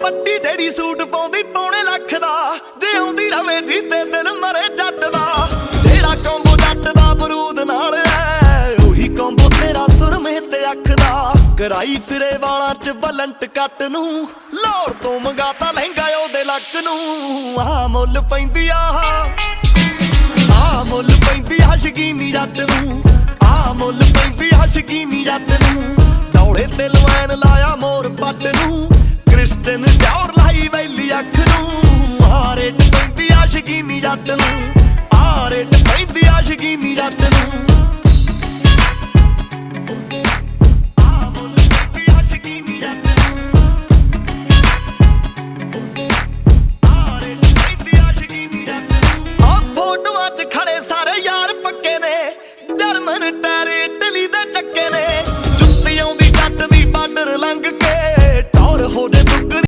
ਪੱਟੀ ਜਿਹੜੀ ਸੂਟ ਪਾਉਂਦੀ ਪੌਣੇ ਲੱਖ ਦਾ, ਜੇ ਆਉਂਦੀ ਰਵੇ ਜੀਤੇ ਦਿਲ ਮਰੇ ਜੱਟ ਦਾ। ਜਿਹੜਾ ਕੰਬੋ ਜੱਟ ਦਾ ਬਰੂਦ ਨਾਲ ਐ ਉਹੀ ਕੰਬੋ ਤੇਰਾ ਸੁਰਮੇ ਤੇ ਅੱਖ ਦਾ। ਕਰਾਈ ਫਿਰੇ ਵਾਲਾਂ ਚ ਬਲੰਟ ਕੱਟ ਨੂੰ, ਲਾਹੌਰ ਤੋਂ ਮੰਗਾਤਾ ਲਹਿੰਗਾ ਉਹਦੇ ਲੱਕ ਨੂੰ। ਆ ਮੁੱਲ ਪੈਂਦੀ ਆ ਆ ਮੁੱਲ ਪੈਂਦੀ ਆ ਸ਼ਕੀਨੀ ਜੱਟ ਨੂੰ। ਆ ਮੁੱਲ ਪੈਂਦੀ ਆ ਸ਼ਕੀਨੀ ਜੱਟ ਨੂੰ। ਦੌੜੇ ਤੇ ਲਵੈਨ ਲਾਇਆ ਤੈਨੂੰ ਟੌਰ ਲਾਈ ਵੈਲੀ ਅੱਖ ਨੂੰ। ਹਾਰੇ ਟਪੈਂਦੀ ਆਸ਼ਕੀ ਨੀ। ਜੱਟ ਨੂੰ। ਹਾਰੇ ਟਪੈਂਦੀ ਆਸ਼ਕੀ ਨੀ। ਜੱਟ ਨੂੰ। ਜਰਮਨ